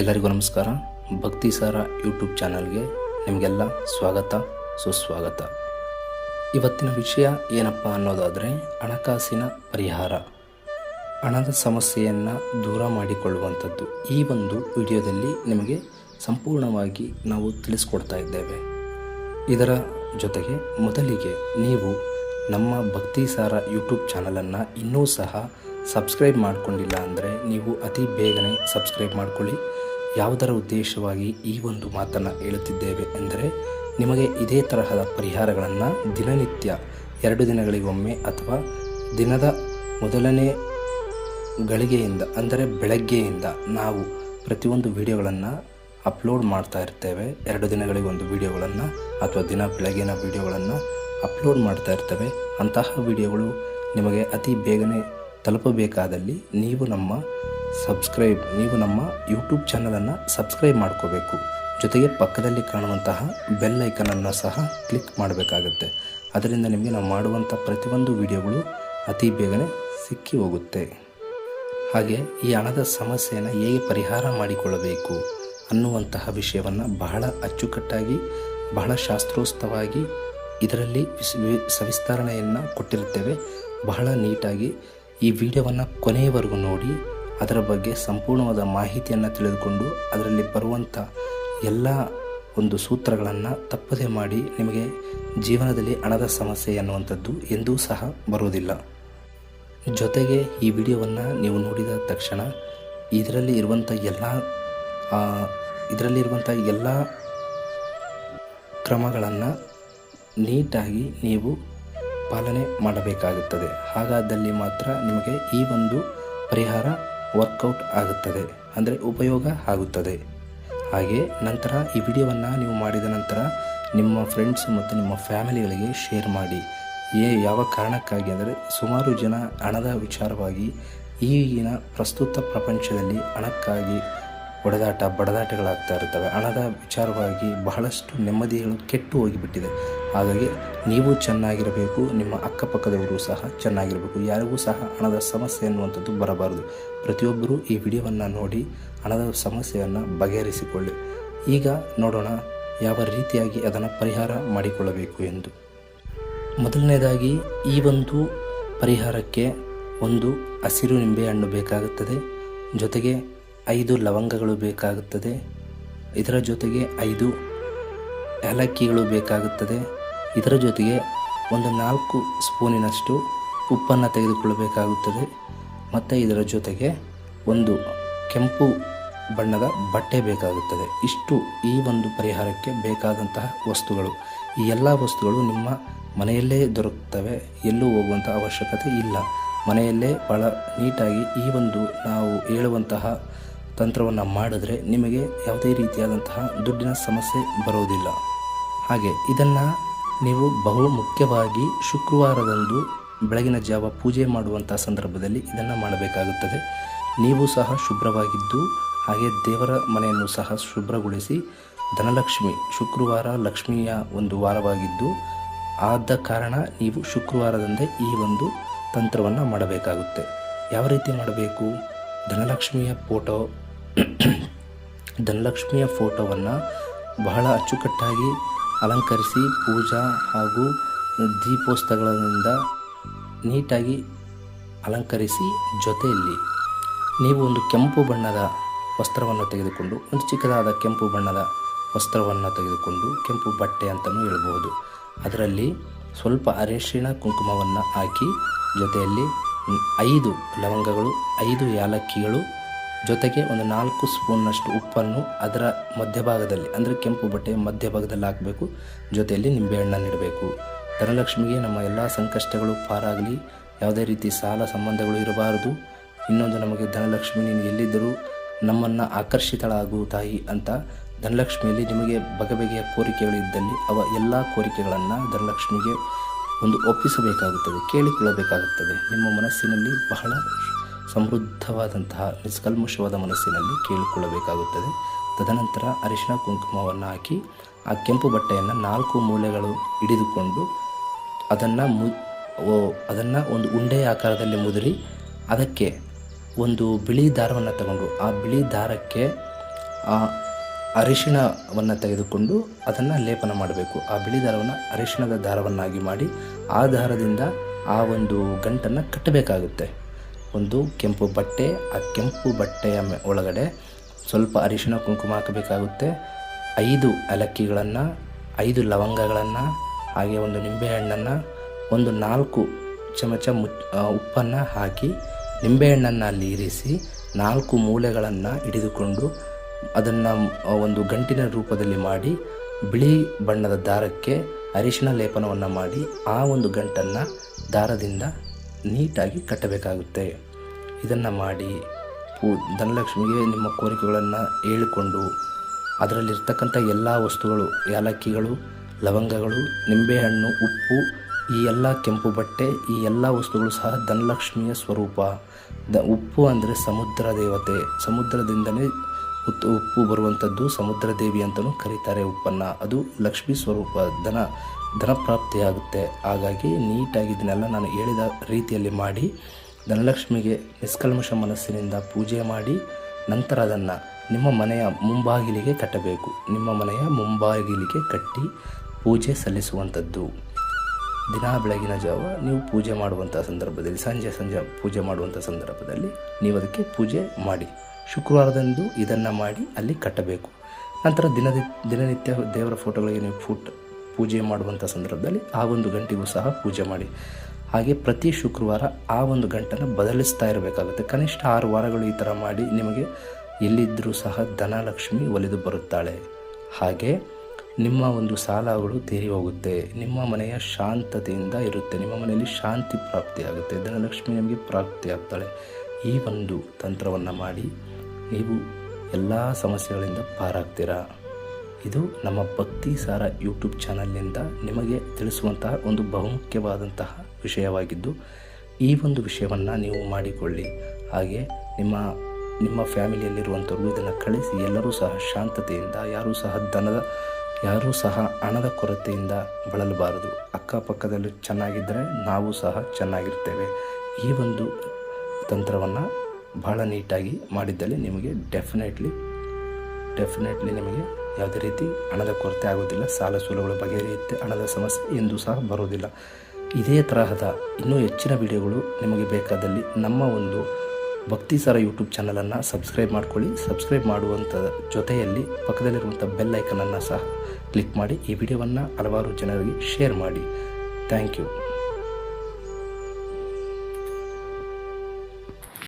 ಎಲ್ಲರಿಗೂ ನಮಸ್ಕಾರ. ಭಕ್ತಿ ಸಾರ ಯೂಟ್ಯೂಬ್ ಚಾನಲ್ಗೆ ನಿಮಗೆಲ್ಲ ಸ್ವಾಗತ, ಸುಸ್ವಾಗತ. ಇವತ್ತಿನ ವಿಷಯ ಏನಪ್ಪ ಅನ್ನೋದಾದರೆ ಹಣಕಾಸಿನ ಪರಿಹಾರ. ಹಣದ ಸಮಸ್ಯೆಯನ್ನು ದೂರ ಮಾಡಿಕೊಳ್ಳುವಂಥದ್ದು. ಈ ಒಂದು ವಿಡಿಯೋದಲ್ಲಿ ನಿಮಗೆ ಸಂಪೂರ್ಣವಾಗಿ ನಾವು ತಿಳಿಸ್ಕೊಡ್ತಾ ಇದ್ದೇವೆ. ಇದರ ಜೊತೆಗೆ ಮೊದಲಿಗೆ ನೀವು ನಮ್ಮ ಭಕ್ತಿ ಸಾರ ಯೂಟ್ಯೂಬ್ ಚಾನಲನ್ನು ಇನ್ನೂ ಸಹ ಸಬ್ಸ್ಕ್ರೈಬ್ ಮಾಡಿಕೊಂಡಿಲ್ಲ ಅಂದರೆ ನೀವು ಅತಿ ಬೇಗನೆ ಸಬ್ಸ್ಕ್ರೈಬ್ ಮಾಡಿಕೊಳ್ಳಿ. ಯಾವುದರ ಉದ್ದೇಶವಾಗಿ ಈ ಒಂದು ಮಾತನ್ನು ಹೇಳುತ್ತಿದ್ದೇವೆ ಎಂದರೆ, ನಿಮಗೆ ಇದೇ ತರಹದ ಪರಿಹಾರಗಳನ್ನು ದಿನನಿತ್ಯ ಎರಡು ದಿನಗಳಿಗೊಮ್ಮೆ ಅಥವಾ ದಿನದ ಮೊದಲನೇ ಗಳಿಗೆಯಿಂದ, ಅಂದರೆ ಬೆಳಗ್ಗೆಯಿಂದ ನಾವು ಪ್ರತಿಯೊಂದು ವಿಡಿಯೋಗಳನ್ನು ಅಪ್ಲೋಡ್ ಮಾಡ್ತಾ ಇರ್ತೇವೆ. ಎರಡು ದಿನಗಳಿಗೊಂದು ವಿಡಿಯೋಗಳನ್ನು ಅಥವಾ ದಿನ ಬೆಳಗಿನ ವಿಡಿಯೋಗಳನ್ನು ಅಪ್ಲೋಡ್ ಮಾಡ್ತಾ ಇರ್ತೇವೆ. ಅಂತಹ ವಿಡಿಯೋಗಳು ನಿಮಗೆ ಅತಿ ಬೇಗನೆ ತಲುಪಬೇಕಾದಲ್ಲಿ ನೀವು ನಮ್ಮ ಸಬ್ಸ್ಕ್ರೈಬ್. ನೀವು ನಮ್ಮ ಯೂಟ್ಯೂಬ್ ಚಾನಲನ್ನು ಸಬ್ಸ್ಕ್ರೈಬ್ ಮಾಡ್ಕೋಬೇಕು. ಜೊತೆಗೆ ಪಕ್ಕದಲ್ಲಿ ಕಾಣುವಂತಹ ಬೆಲ್ ಐಕನನ್ನು ಸಹ ಕ್ಲಿಕ್ ಮಾಡಬೇಕಾಗುತ್ತೆ. ಅದರಿಂದ ನಿಮಗೆ ನಾವು ಮಾಡುವಂಥ ಪ್ರತಿಯೊಂದು ವಿಡಿಯೋಗಳು ಅತಿ ಬೇಗನೆ ಸಿಕ್ಕಿ ಹೋಗುತ್ತೆ. ಹಾಗೆ ಈ ಹಣದ ಸಮಸ್ಯೆಯನ್ನು ಹೇಗೆ ಪರಿಹಾರ ಮಾಡಿಕೊಳ್ಳಬೇಕು ಅನ್ನುವಂತಹ ವಿಷಯವನ್ನು ಬಹಳ ಅಚ್ಚುಕಟ್ಟಾಗಿ, ಬಹಳ ಶಾಸ್ತ್ರೋಸ್ತವಾಗಿ ಇದರಲ್ಲಿ ವಿಸ್- ಸವಿಸ್ತರಣೆಯನ್ನು ಕೊಟ್ಟಿರುತ್ತೇವೆ. ಬಹಳ ನೀಟಾಗಿ ಈ ವಿಡಿಯೋವನ್ನು ಕೊನೆಯವರೆಗೂ ನೋಡಿ ಅದರ ಬಗ್ಗೆ ಸಂಪೂರ್ಣವಾದ ಮಾಹಿತಿಯನ್ನು ತಿಳಿದುಕೊಂಡು ಅದರಲ್ಲಿ ಬರುವಂಥ ಎಲ್ಲ ಒಂದು ಸೂತ್ರಗಳನ್ನು ತಪ್ಪದೆ ಮಾಡಿ ನಿಮಗೆ ಜೀವನದಲ್ಲಿ ಹಣದ ಸಮಸ್ಯೆ ಅನ್ನುವಂಥದ್ದು ಎಂದೂ ಸಹ ಬರುವುದಿಲ್ಲ. ಜೊತೆಗೆ ಈ ವಿಡಿಯೋವನ್ನು ನೀವು ನೋಡಿದ ತಕ್ಷಣ ಇದರಲ್ಲಿ ಇರುವಂಥ ಎಲ್ಲ ಇದರಲ್ಲಿರುವಂಥ ಎಲ್ಲ ಕ್ರಮಗಳನ್ನು ನೀಟಾಗಿ ನೀವು ಪಾಲನೆ ಮಾಡಬೇಕಾಗುತ್ತದೆ. ಹಾಗಾದಲ್ಲಿ ಮಾತ್ರ ನಿಮಗೆ ಈ ಒಂದು ಪರಿಹಾರ ವರ್ಕೌಟ್ ಆಗುತ್ತದೆ, ಅಂದರೆ ಉಪಯೋಗ ಆಗುತ್ತದೆ. ಹಾಗೆ ನಂತರ ಈ ವಿಡಿಯೋವನ್ನು ನೀವು ಮಾಡಿದ ನಂತರ ನಿಮ್ಮ ಫ್ರೆಂಡ್ಸ್ ಮತ್ತು ನಿಮ್ಮ ಫ್ಯಾಮಿಲಿಗಳಿಗೆ ಶೇರ್ ಮಾಡಿ. ಏ, ಯಾವ ಕಾರಣಕ್ಕಾಗಿ ಅಂದರೆ ಸುಮಾರು ಜನ ಹಣದ ವಿಚಾರವಾಗಿ ಈಗಿನ ಪ್ರಸ್ತುತ ಪ್ರಪಂಚದಲ್ಲಿ ಹಣಕ್ಕಾಗಿ ಹೊಡೆದಾಟ, ಬಡದಾಟಗಳಾಗ್ತಾ ಇರ್ತವೆ ಹಣದ ವಿಚಾರವಾಗಿ ಬಹಳಷ್ಟು ನೆಮ್ಮದಿಗಳು ಕೆಟ್ಟು ಹೋಗಿಬಿಟ್ಟಿದೆ. ಹಾಗಾಗಿ ನೀವು ಚೆನ್ನಾಗಿರಬೇಕು, ನಿಮ್ಮ ಅಕ್ಕಪಕ್ಕದವರು ಸಹ ಚೆನ್ನಾಗಿರಬೇಕು. ಯಾರಿಗೂ ಸಹ ಹಣದ ಸಮಸ್ಯೆ ಅನ್ನುವಂಥದ್ದು ಬರಬಾರದು. ಪ್ರತಿಯೊಬ್ಬರೂ ಈ ವಿಡಿಯೋವನ್ನು ನೋಡಿ ಹಣದ ಸಮಸ್ಯೆಯನ್ನು ಬಗೆಹರಿಸಿಕೊಳ್ಳಿ. ಈಗ ನೋಡೋಣ ಯಾವ ರೀತಿಯಾಗಿ ಅದನ್ನು ಪರಿಹಾರ ಮಾಡಿಕೊಳ್ಳಬೇಕು ಎಂದು. ಮೊದಲನೇದಾಗಿ, ಈ ಒಂದು ಪರಿಹಾರಕ್ಕೆ ಒಂದು ಹಸಿರು ನಿಂಬೆಹಣ್ಣು ಬೇಕಾಗುತ್ತದೆ. ಜೊತೆಗೆ ಐದು ಲವಂಗಗಳು ಬೇಕಾಗುತ್ತದೆ. ಇದರ ಜೊತೆಗೆ ಐದು ಏಲಕ್ಕಿಗಳು ಬೇಕಾಗುತ್ತದೆ. ಇದರ ಜೊತೆಗೆ ಒಂದು ನಾಲ್ಕು ಸ್ಪೂನಿನಷ್ಟು ಉಪ್ಪನ್ನು ತೆಗೆದುಕೊಳ್ಳಬೇಕಾಗುತ್ತದೆ. ಮತ್ತು ಇದರ ಜೊತೆಗೆ ಒಂದು ಕೆಂಪು ಬಣ್ಣದ ಬಟ್ಟೆ ಬೇಕಾಗುತ್ತದೆ. ಇಷ್ಟು ಈ ಒಂದು ಪರಿಹಾರಕ್ಕೆ ಬೇಕಾದಂತಹ ವಸ್ತುಗಳು. ಈ ಎಲ್ಲ ವಸ್ತುಗಳು ನಿಮ್ಮ ಮನೆಯಲ್ಲೇ ದೊರಕುತ್ತವೆ. ಎಲ್ಲೂ ಹೋಗುವಂಥ ಅವಶ್ಯಕತೆ ಇಲ್ಲ. ಮನೆಯಲ್ಲೇ ಭಾಳ ನೀಟಾಗಿ ಈ ಒಂದು ನಾವು ಹೇಳುವಂತಹ ತಂತ್ರವನ್ನು ಮಾಡಿದ್ರೆ ನಿಮಗೆ ಯಾವುದೇ ರೀತಿಯಾದಂತಹ ದುಡ್ಡಿನ ಸಮಸ್ಯೆ ಬರೋದಿಲ್ಲ. ಹಾಗೆ ಇದನ್ನು ನೀವು ಬಹು ಮುಖ್ಯವಾಗಿ ಶುಕ್ರವಾರದಂದು ಬೆಳಗಿನ ಜಾವ ಪೂಜೆ ಮಾಡುವಂಥ ಸಂದರ್ಭದಲ್ಲಿ ಇದನ್ನು ಮಾಡಬೇಕಾಗುತ್ತದೆ. ನೀವು ಸಹ ಶುಭ್ರವಾಗಿದ್ದು, ಹಾಗೆ ದೇವರ ಮನೆಯನ್ನು ಸಹ ಶುಭ್ರಗೊಳಿಸಿ, ಧನಲಕ್ಷ್ಮಿ ಶುಕ್ರವಾರ ಲಕ್ಷ್ಮಿಯ ಒಂದು ವಾರವಾಗಿದ್ದು, ಆದ ಕಾರಣ ನೀವು ಶುಕ್ರವಾರದಂದೇ ಈ ಒಂದು ತಂತ್ರವನ್ನು ಮಾಡಬೇಕಾಗುತ್ತೆ. ಯಾವ ರೀತಿ ಮಾಡಬೇಕು? ಧನಲಕ್ಷ್ಮಿಯ ಫೋಟೋ ಧನಲಕ್ಷ್ಮಿಯ ಫೋಟೋವನ್ನು ಬಹಳ ಅಚ್ಚುಕಟ್ಟಾಗಿ ಅಲಂಕರಿಸಿ ಪೂಜಾ ಹಾಗೂ ದೀಪೋತ್ಸವಗಳಿಂದ ನೀಟಾಗಿ ಅಲಂಕರಿಸಿ ಜೊತೆಯಲ್ಲಿ ನೀವು ಒಂದು ಕೆಂಪು ಬಣ್ಣದ ವಸ್ತ್ರವನ್ನು ತೆಗೆದುಕೊಂಡು, ಒಂದು ಚಿಕ್ಕದಾದ ಕೆಂಪು ಬಣ್ಣದ ವಸ್ತ್ರವನ್ನು ತೆಗೆದುಕೊಂಡು, ಕೆಂಪು ಬಟ್ಟೆ ಅಂತಲೂ ಹೇಳ್ಬೋದು. ಅದರಲ್ಲಿ ಸ್ವಲ್ಪ ಅರಿಶಿಣ ಕುಂಕುಮವನ್ನು ಹಾಕಿ, ಜೊತೆಯಲ್ಲಿ ಐದು ಲವಂಗಗಳು, ಐದು ಯಾಲಕ್ಕಿಗಳು ಜೊತೆಗೆ ಒಂದು ನಾಲ್ಕು ಸ್ಪೂನ್ನಷ್ಟು ಉಪ್ಪನ್ನು ಅದರ ಮಧ್ಯಭಾಗದಲ್ಲಿ, ಅಂದರೆ ಕೆಂಪು ಬಟ್ಟೆಯ ಮಧ್ಯಭಾಗದಲ್ಲಿ ಹಾಕಬೇಕು. ಜೊತೆಯಲ್ಲಿ ನಿಂಬೆಹಣ್ಣನ್ನು ಇಡಬೇಕು. ಧನಲಕ್ಷ್ಮಿಗೆ ನಮ್ಮ ಎಲ್ಲ ಸಂಕಷ್ಟಗಳು ಪಾರಾಗಲಿ. ಯಾವುದೇ ರೀತಿ ಸಾಲ ಸಂಬಂಧಗಳು ಇರಬಾರದು. ಇನ್ನೊಂದು ನಮಗೆ, ಧನಲಕ್ಷ್ಮಿ, ನೀನು ಎಲ್ಲಿದ್ದರೂ ನಮ್ಮನ್ನು ಆಕರ್ಷಿತಳಾಗು ತಾಯಿ ಅಂತ ಧನಲಕ್ಷ್ಮಿಯಲ್ಲಿ ನಿಮಗೆ ಬಗೆ ಬಗೆಯ ಕೋರಿಕೆಗಳಿದ್ದಲ್ಲಿ ಅವ ಎಲ್ಲ ಕೋರಿಕೆಗಳನ್ನು ಧನಲಕ್ಷ್ಮಿಗೆ ಒಂದು ಒಪ್ಪಿಸಬೇಕಾಗುತ್ತದೆ, ಕೇಳಿಕೊಳ್ಳಬೇಕಾಗುತ್ತದೆ. ನಿಮ್ಮ ಮನಸ್ಸಿನಲ್ಲಿ ಬಹಳ ಸಮೃದ್ಧವಾದಂತಹ ನಿಷ್ಕಲ್ಮಶವಾದ ಮನಸ್ಸಿನಲ್ಲಿ ಕೇಳಿಕೊಳ್ಳಬೇಕಾಗುತ್ತದೆ. ತದನಂತರ ಅರಿಶಿಣ ಕುಂಕುಮವನ್ನು ಹಾಕಿ, ಆ ಕೆಂಪು ಬಟ್ಟೆಯನ್ನು ನಾಲ್ಕು ಮೂಲೆಗಳು ಹಿಡಿದುಕೊಂಡು ಅದನ್ನು ಮು ಅದನ್ನು ಒಂದು ಉಂಡೆಯ ಆಕಾರದಲ್ಲಿ ಮುದುರಿ, ಅದಕ್ಕೆ ಒಂದು ಬಿಳಿ ದಾರವನ್ನು ತಗೊಂಡು, ಆ ಬಿಳಿ ದಾರಕ್ಕೆ ಆ ಅರಿಶಿಣವನ್ನು ತೆಗೆದುಕೊಂಡು ಅದನ್ನು ಲೇಪನ ಮಾಡಬೇಕು. ಆ ಬಿಳಿ ದಾರವನ್ನು ಅರಿಶಿಣದ ದಾರವನ್ನಾಗಿ ಮಾಡಿ, ಆ ದಾರದಿಂದ ಆ ಒಂದು ಗಂಟನ್ನು ಕಟ್ಟಬೇಕಾಗುತ್ತೆ. ಒಂದು ಕೆಂಪು ಬಟ್ಟೆ, ಆ ಕೆಂಪು ಬಟ್ಟೆಯ ಒಳಗಡೆ ಸ್ವಲ್ಪ ಅರಿಶಿನ ಕುಂಕುಮ ಹಾಕಬೇಕಾಗುತ್ತೆ. ಐದು ಏಲಕ್ಕಿಗಳನ್ನು ಐದು ಲವಂಗಗಳನ್ನು, ಹಾಗೆ ಒಂದು ನಿಂಬೆಹಣ್ಣನ್ನು, ಒಂದು ನಾಲ್ಕು ಚಮಚ ಮುಚ್ ಉಪ್ಪನ್ನು ಹಾಕಿ ನಿಂಬೆಹಣ್ಣನ್ನು ಅಲ್ಲಿ ಇರಿಸಿ ನಾಲ್ಕು ಮೂಲೆಗಳನ್ನು ಹಿಡಿದುಕೊಂಡು ಅದನ್ನು ಒಂದು ಗಂಟಿನ ರೂಪದಲ್ಲಿ ಮಾಡಿ ಬಿಳಿ ಬಣ್ಣದ ದಾರಕ್ಕೆ ಅರಿಶಿನ ಲೇಪನವನ್ನು ಮಾಡಿ ಆ ಒಂದು ಗಂಟನ್ನು ದಾರದಿಂದ ನೀಟಾಗಿ ಕಟ್ಟಬೇಕಾಗುತ್ತೆ. ಇದನ್ನು ಮಾಡಿ ಪೂ, ಧನಲಕ್ಷ್ಮಿಗೆ ನಿಮ್ಮ ಕೋರಿಕೆಗಳನ್ನು ಹೇಳಿಕೊಂಡು ಅದರಲ್ಲಿರ್ತಕ್ಕಂಥ ಎಲ್ಲ ವಸ್ತುಗಳು ಏಲಕ್ಕಿಗಳು ಲವಂಗಗಳು, ನಿಂಬೆಹಣ್ಣು, ಉಪ್ಪು, ಈ ಎಲ್ಲ ಕೆಂಪು ಬಟ್ಟೆ, ಈ ಎಲ್ಲ ವಸ್ತುಗಳು ಸಹ ಧನಲಕ್ಷ್ಮಿಯ ಸ್ವರೂಪ. ದ, ಉಪ್ಪು ಅಂದರೆ ಸಮುದ್ರ ದೇವತೆ. ಸಮುದ್ರದಿಂದಲೇ ಉತ್, ಉಪ್ಪು ಬರುವಂಥದ್ದು ಸಮುದ್ರ ದೇವಿ ಅಂತಲೂ ಕರೀತಾರೆ ಉಪ್ಪನ್ನು. ಅದು ಲಕ್ಷ್ಮೀ ಸ್ವರೂಪ, ಧನ. ಧನ ಪ್ರಾಪ್ತಿಯಾಗುತ್ತೆ ಹಾಗಾಗಿ ನೀಟಾಗಿ ಇದನ್ನೆಲ್ಲ ನಾನು ಹೇಳಿದ ರೀತಿಯಲ್ಲಿ ಮಾಡಿ, ಧನಲಕ್ಷ್ಮಿಗೆ ನಿಷ್ಕಲ್ಮಶ ಮನಸ್ಸಿನಿಂದ ಪೂಜೆ ಮಾಡಿ, ನಂತರ ಅದನ್ನು ನಿಮ್ಮ ಮನೆಯ ಮುಂಬಾಗಿಲಿಗೆ ಕಟ್ಟಬೇಕು. ನಿಮ್ಮ ಮನೆಯ ಮುಂಬಾಗಿಲಿಗೆ ಕಟ್ಟಿ ಪೂಜೆ ಸಲ್ಲಿಸುವಂಥದ್ದು. ದಿನ ಬೆಳಗಿನ ಜಾವ ನೀವು ಪೂಜೆ ಮಾಡುವಂಥ ಸಂದರ್ಭದಲ್ಲಿ, ಸಂಜೆ ಸಂಜೆ ಪೂಜೆ ಮಾಡುವಂಥ ಸಂದರ್ಭದಲ್ಲಿ ನೀವು ಅದಕ್ಕೆ ಪೂಜೆ ಮಾಡಿ. ಶುಕ್ರವಾರದಂದು ಇದನ್ನು ಮಾಡಿ ಅಲ್ಲಿ ಕಟ್ಟಬೇಕು. ನಂತರ ದಿನದಿ ದಿನನಿತ್ಯ ದೇವರ ಫೋಟೋಗಳಿಗೆ ನೀವು ಫುಟ್ ಪೂಜೆ ಮಾಡುವಂಥ ಸಂದರ್ಭದಲ್ಲಿ ಆ ಒಂದು ಗಂಟೆಗೂ ಸಹ ಪೂಜೆ ಮಾಡಿ. ಹಾಗೆ ಪ್ರತಿ ಶುಕ್ರವಾರ ಆ ಒಂದು ಗಂಟನ್ನು ಬದಲಿಸ್ತಾ ಇರಬೇಕಾಗುತ್ತೆ. ಕನಿಷ್ಠ ಆರು ವಾರಗಳು ಈ ಥರ ಮಾಡಿ ನಿಮಗೆ ಎಲ್ಲಿದ್ದರೂ ಸಹ ಧನಲಕ್ಷ್ಮಿ ಒಲಿದು ಬರುತ್ತಾಳೆ. ಹಾಗೆ ನಿಮ್ಮ ಒಂದು ಸಾಲಗಳು ತೀರಿ ಹೋಗುತ್ತೆ. ನಿಮ್ಮ ಮನೆಯ ಶಾಂತತೆಯಿಂದ ಇರುತ್ತೆ. ನಿಮ್ಮ ಮನೆಯಲ್ಲಿ ಶಾಂತಿ ಪ್ರಾಪ್ತಿಯಾಗುತ್ತೆ. ಧನಲಕ್ಷ್ಮಿ ನಿಮಗೆ ಪ್ರಾಪ್ತಿ ಆಗ್ತಾಳೆ ಈ ಒಂದು ತಂತ್ರವನ್ನು ಮಾಡಿ ನೀವು ಎಲ್ಲ ಸಮಸ್ಯೆಗಳಿಂದ ಪಾರಾಗ್ತೀರಾ? ಇದು ನಮ್ಮ ಭಕ್ತಿ ಸಾರ ಯೂಟ್ಯೂಬ್ ಚಾನಲ್ನಿಂದ ನಿಮಗೆ ತಿಳಿಸುವಂತಹ ಒಂದು ಬಹುಮುಖ್ಯವಾದಂತಹ ವಿಷಯವಾಗಿದ್ದು, ಈ ಒಂದು ವಿಷಯವನ್ನು ನೀವು ಮಾಡಿಕೊಳ್ಳಿ. ಹಾಗೆ ನಿಮ್ಮ ನಿಮ್ಮ ಫ್ಯಾಮಿಲಿಯಲ್ಲಿರುವಂಥವ್ರು ಇದನ್ನು ಕಳಿಸಿ, ಎಲ್ಲರೂ ಸಹ ಶಾಂತತೆಯಿಂದ, ಯಾರೂ ಸಹ ದನದ, ಯಾರೂ ಸಹ ಹಣದ ಕೊರತೆಯಿಂದ ಬಳಲಬಾರದು. ಅಕ್ಕಪಕ್ಕದಲ್ಲಿ ಚೆನ್ನಾಗಿದ್ದರೆ ನಾವು ಸಹ ಚೆನ್ನಾಗಿರ್ತೇವೆ. ಈ ಒಂದು ತಂತ್ರವನ್ನು ಬಹಳ ನೀಟಾಗಿ ಮಾಡಿದ್ದಲ್ಲಿ ನಿಮಗೆ ಡೆಫಿನೆಟ್ಲಿ ಡೆಫಿನೆಟ್ಲಿ ನಿಮಗೆ ಯಾವುದೇ ರೀತಿ ಹಣದ ಕೊರತೆ ಆಗೋದಿಲ್ಲ, ಸಾಲ ಸೂಲಗಳು ಬಗೆಹರಿಯುತ್ತೆ ಹಣದ ಸಮಸ್ಯೆ ಎಂದೂ ಸಹ ಬರೋದಿಲ್ಲ. ಇದೇ ತರಹದ ಇನ್ನೂ ಹೆಚ್ಚಿನ ವಿಡಿಯೋಗಳು ನಿಮಗೆ ಬೇಕಾದಲ್ಲಿ ನಮ್ಮ ಒಂದು ಭಕ್ತಿ ಸರ ಯೂಟ್ಯೂಬ್ ಚಾನಲನ್ನು ಸಬ್ಸ್ಕ್ರೈಬ್ ಮಾಡ್ಕೊಳ್ಳಿ. ಸಬ್ಸ್ಕ್ರೈಬ್ ಮಾಡುವಂಥ ಜೊತೆಯಲ್ಲಿ ಪಕ್ಕದಲ್ಲಿರುವಂಥ ಬೆಲ್ ಐಕನನ್ನು ಸಹ ಕ್ಲಿಕ್ ಮಾಡಿ, ಈ ವಿಡಿಯೋವನ್ನು ಹಲವಾರು ಜನರಿಗೆ ಶೇರ್ ಮಾಡಿ. Thank you.